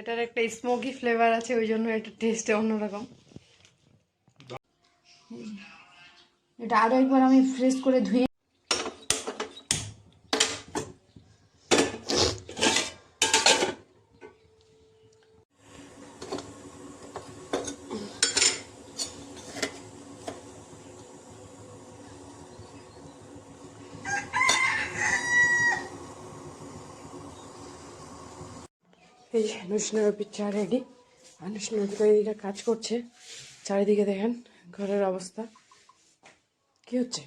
এটার একটা smoky flavour আছে ওই জন্য এটা টেস্টে অন্যরকম। এটা আরও একবার আমি ফ্রেশ করে ধুয়ে এই নুসনবীর চা রেডি। এদিকে কাজ করছে। চারিদিকে দেখেন ঘরের অবস্থা। কি হচ্ছে?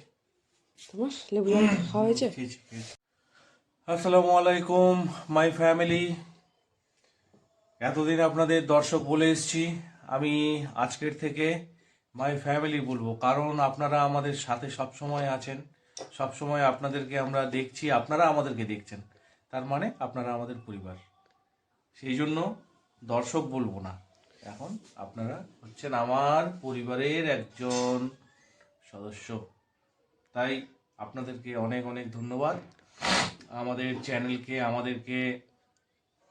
তোমার লেবু খাওয়া হয়েছে? আসসালামু আলাইকুম মাই ফ্যামিলি এতদিন আপনাদের দর্শক বলে এসেছি আমি আজকের থেকে মাই ফ্যামিলি বলব। কারণ আপনারা আমাদের সাথে সব সময় আছেন সব সময় আপনাদেরকে আমরা দেখছি আপনারা আমাদেরকে দেখছেন। তার মানে আপনারা আমাদের পরিবার। সেই জন্য দর্শক বলব না। এখন আপনারা হচ্ছেন আমার পরিবারের একজন সদস্য। তাই আপনাদেরকে অনেক অনেক ধন্যবাদ। আমাদের চ্যানেলকে আমাদেরকে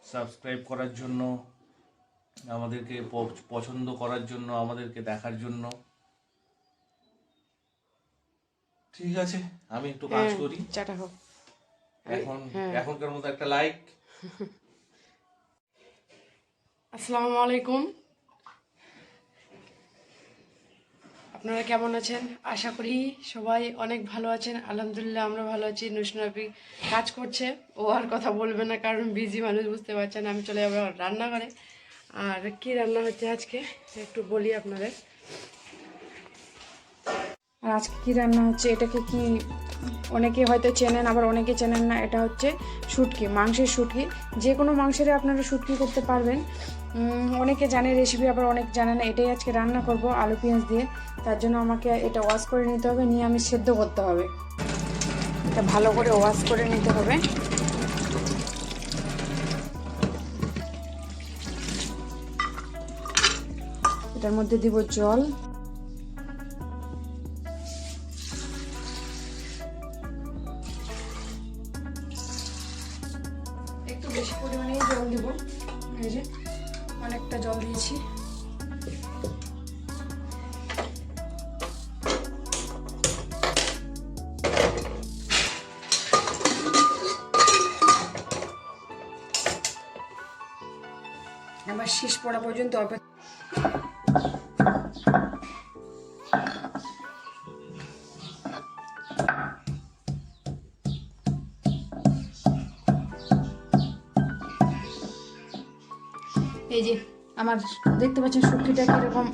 সাবস্ক্রাইব করার জন্য আমাদেরকে পছন্দ করার জন্য আমাদেরকে দেখার জন্য। ঠিক আছে আমি একটু কাজ হ্যাঁ, করি। এখন হ্যাঁ। এখনকার মতো একটা লাইক আসসালামু আলাইকুম। আপনারা কেমন আছেন? আশা করি সবাই অনেক ভালো আছেন। আলহামদুলিল্লাহ, আমরা ভালো আছি। নুসনাবি কাজ করছে। ও আর কথা বলবে না, কারণ বিজি মানুষ বুঝতে পারছেন আমি চলে যাব রান্না করে আর কি রান্না হচ্ছে আজকে? একটু বলি আপনাদের। আর আজকে কি রান্না হচ্ছে? এটাকে কি অনেকে হয়তো চেনেন, আবার অনেকে চেনেন না। এটা হচ্ছে শুটকি, মাংসের শুটকি। যে কোনো মাংসের আপনারা শুটকি করতে পারবেন। অনেকে জানে রেসিপি আবার অনেক জানে না। এটাই আজকে রান্না করব, আলু পেঁয়াজ দিয়ে। তার জন্য আমাকে এটা ওয়াশ করে নিতে হবে, নিয়ে আমি সেদ্ধ করতে হবে। এটা ভালো করে ওয়াশ করে নিতে হবে। এটার মধ্যে দিব জল। একটু বেশি পরিমাণেই জল দিব। এই যে। অনেকটা জল দিয়েছি। আমার শেষ পড়া পর্যন্ত অপেক্ষা এই যে, আমার দেখতে পাচ্ছেন শুটকিটা কীরকম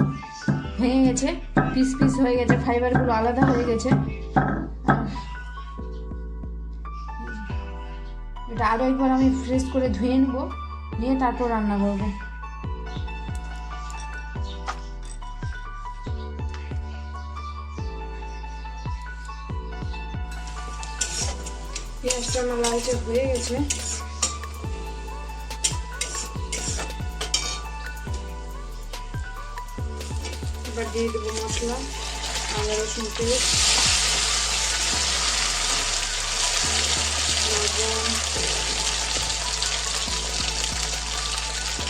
ভেঙে গেছে পিস পিস হয়ে গেছে ফাইবারগুলো আলাদা হয়ে গেছে। এটা আরও একবার আমি ফ্রেশ করে ধুয়ে নেব, নিয়ে তারপর রান্না করব। পেঁয়াজটা আমার লালচে হয়ে গেছে। এবার দিয়ে দেবো মশলা, আদা, রসুন পেস্ট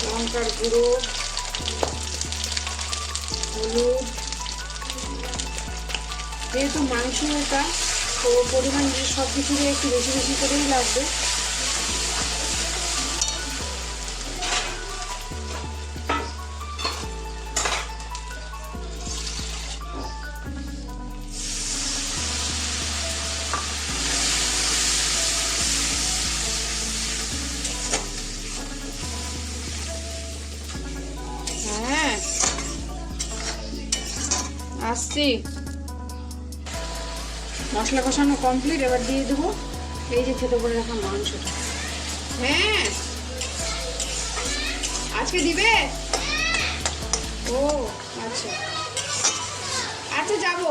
লঙ্কার গুঁড়ো, হলুদ। যেহেতু মাংস এটা তো পরিমাণ সব কিছুরই একটু বেশি বেশি করেই লাগবে। আসছি। মশলা কষানো কমপ্লিট এবার দিয়ে দেবো এই যে খেতে করে রাখা মাংসটা। হ্যাঁ। আজকে দিবে? ও আচ্ছা। আচ্ছা যাব।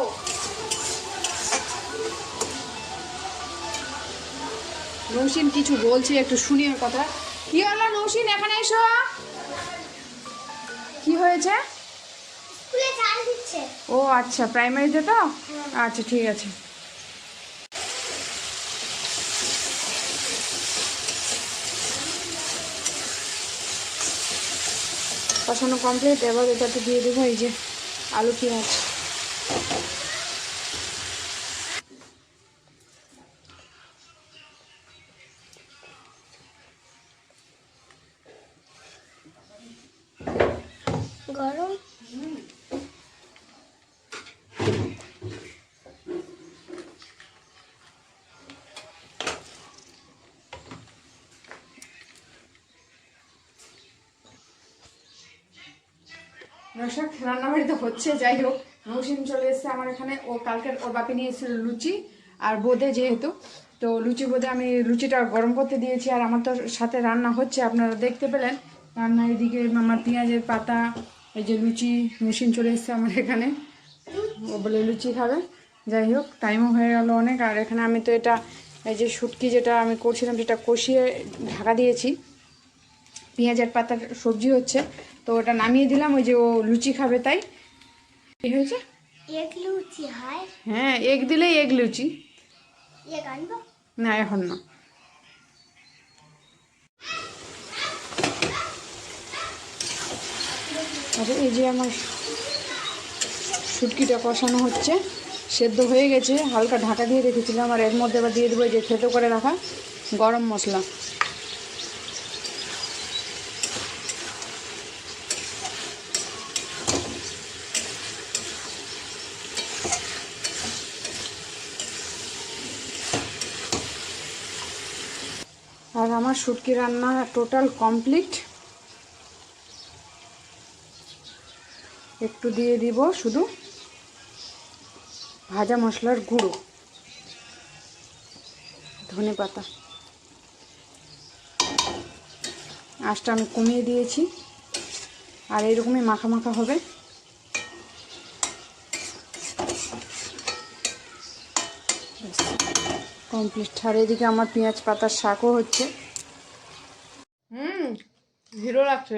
নৌসিন কিছু বলছে, একটু শুনি ওর কথা। কি হলো নৌসিন, এখানে এসো। কি হয়েছে? ও আচ্ছা প্রাইমারিতে তো আচ্ছা ঠিক আছে। কষানো কমপ্লিট এবার এটাতে দিয়ে দেবো এই যে আলু পেঁয়াজ। গরম? দর্শক রান্নাবাড়িতে হচ্ছে, যাই হোক মৌসুম চলে এসছে আমার এখানে। ও কালকের, ওর বাপি নিয়ে এসেছিল লুচি আর বোঁদে যেহেতু। তো লুচি বোঁদে আমি লুচিটা গরম করতে দিয়েছি আর আমার তো সাথে রান্না হচ্ছে, আপনারা দেখতে পেলেন। রান্না এদিকে আমার পেঁয়াজের পাতা, এই যে লুচি মেশিন চলে এসছে আমার এখানে। ও বলে লুচি খাবে। যাই হোক টাইমও হয়ে গেল অনেক। আর এখানে আমি তো এটা, এই যে শুটকি যেটা আমি করছিলাম, সেটা কষিয়ে ঢাকা দিয়েছি। পেঁয়াজের পাতার সবজি হচ্ছে। তো ওটা নামিয়ে দিলাম ওই যে ও লুচি খাবে তাই। কি হয়েছে? এক লুচি হয়। হ্যাঁ এগ দিলেই এগ লুচি। এক আনব? না এখন না। আচ্ছা এই যে আমার শুটকিটা কষানো হচ্ছে সেদ্ধ হয়ে গেছে হালকা ঢাকা দিয়ে রেখেছিলাম আর এর মধ্যে এবার দিয়ে দেবো যে থেতো করে রাখা গরম মশলা। আমার শুটকি রান্না টোটাল কমপ্লিট একটু দিয়ে দিব শুধু ভাজা মশলার গুঁড়ো, ধনে পাতা। আঁচটা আমি কমিয়ে দিয়েছি, আর এরকমই মাখা মাখা হবে। কমপ্লিট আর এদিকে আমার পেঁয়াজ পাতার শাকও হচ্ছে। হিরো লাগছে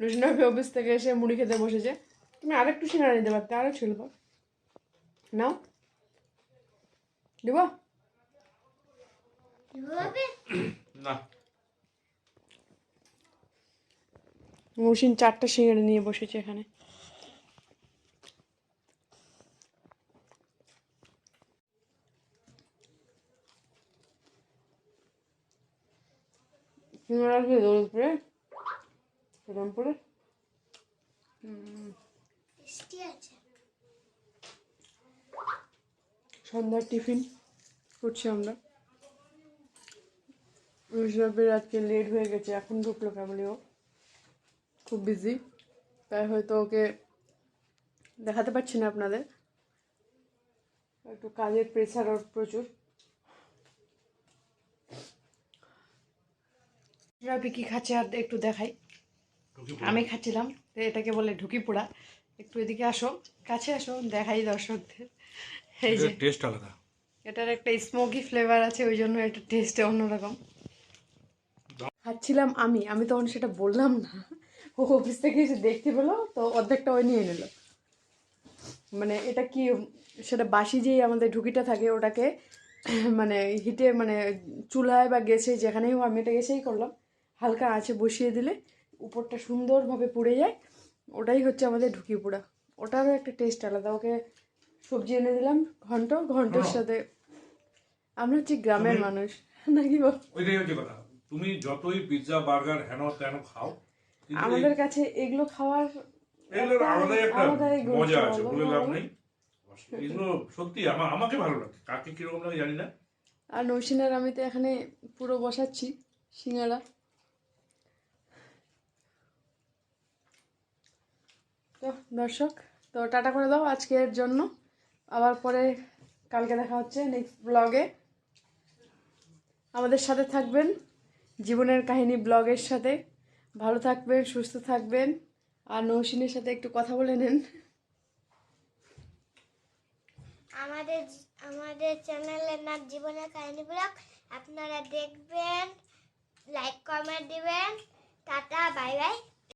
রুশনাফি অফিস থেকে এসে মুড়ি খেতে বসেছে। তুমি আরেকটু সিঙ্গারা নিতে পারতে আরও ছিল নাও। দিব? মৌসিন চারটা সিঙ্গারা নিয়ে বসেছে এখানে। সিঙ্গারা কি দৌলতপুরে রামপুরে মিষ্টি আছে সন্ধ্যার টিফিন করছি আমরা ঋষভের আজকে লেট হয়ে গেছে এখন ঢুকলো কেবলই ও খুব বিজি তাই হয়তো ওকে দেখাতে পারছি না আপনাদের একটু কাজের প্রেশার ওর প্রচুর রাবি কি খাচ্ছে আর একটু দেখাই। আমি খাচ্ছিলাম তো এটাকে বলে ঢুকি পোড়া একটু এদিকে আসো কাছে আসো দেখাই দর্শকদের। এই যে টেস্ট আলাদা। এটার একটা স্মোকি ফ্লেভার আছে ওই জন্য এটা টেস্টে অন্যরকম। খাচ্ছিলাম আমি আমি তখন সেটা বললাম না। ও অফিস থেকে এসে দেখতে পেল তো অর্ধেকটা ওই নিয়ে নিল। মানে এটা কি সেটা বাসি যেই আমাদের ঢুকিটা থাকে ওটাকে মানে হিটে মানে চুলায় বা গেছে যেখানেই হোক আমি এটা গেছেই করলাম। হালকা আছে বসিয়ে দিলে উপরটা সুন্দরভাবে পুড়ে যায়। ওটাই হচ্ছে আমাদের ঢুকি পোড়া ওটারও একটা টেস্ট আলাদা। ওকে সবজি এনে দিলাম ঘন্ট ঘন্টের সাথে। আমরা হচ্ছে গ্রামের মানুষ নাকি ওইটাই হচ্ছে কথা। তুমি যতই পিৎজা বার্গার হেন তেন খাও আমাদের কাছে এগুলো খাওয়ার এগুলোর আলাদাই একটা মজা আছে আলাদা বলে। লাভ আলাদা। নেই। এগুলো সত্যি আমার আমাকে ভালো লাগে। কাকে কীরকম লাগে জানি না। আর নৌসিনার আমি তো এখানে পুরো বসাচ্ছি সিঙ্গারা। তো দর্শক, তো টাটা করে দাও আজকের জন্য। আবার পরে কালকে দেখা হচ্ছে নেক্সট ব্লগে আমাদের সাথে থাকবেন জীবনের কাহিনী ব্লগের সাথে। ভালো থাকবেন, সুস্থ থাকবেন। আর নৌসিনের সাথে একটু কথা বলে নেন। আমাদের আমাদের চ্যানেলের নাম জীবনের কাহিনী ব্লগ আপনারা দেখবেন লাইক কমেন্ট দিবেন। Tata bye bye